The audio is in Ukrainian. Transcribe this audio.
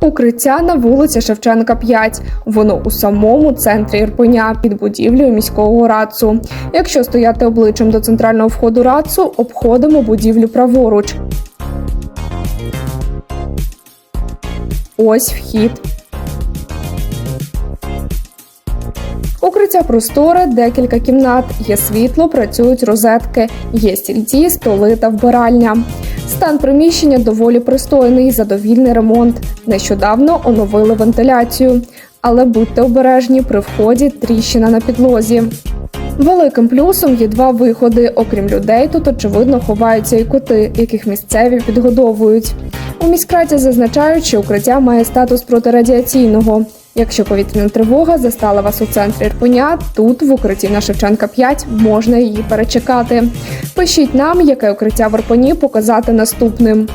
Укриття на вулиці Шевченка 5. Воно у самому центрі Ірпеня під будівлею міського РАЦу. Якщо стояти обличчям до центрального входу РАЦу, обходимо будівлю праворуч. Ось вхід. Укриття просторе, декілька кімнат, є світло, працюють розетки, є стільці, столи та вбиральня. Стан приміщення доволі пристойний, задовільний ремонт. Нещодавно оновили вентиляцію. Але будьте обережні при вході тріщина на підлозі. Великим плюсом є два виходи. Окрім людей, тут очевидно ховаються і коти, яких місцеві підгодовують. У міськраді зазначають, що укриття має статус протирадіаційного. Якщо повітряна тривога застала вас у центрі Ірпеня, тут в укритті на Шевченка 5 можна її перечекати. Пишіть нам, яке укриття в Ірпені показати наступним.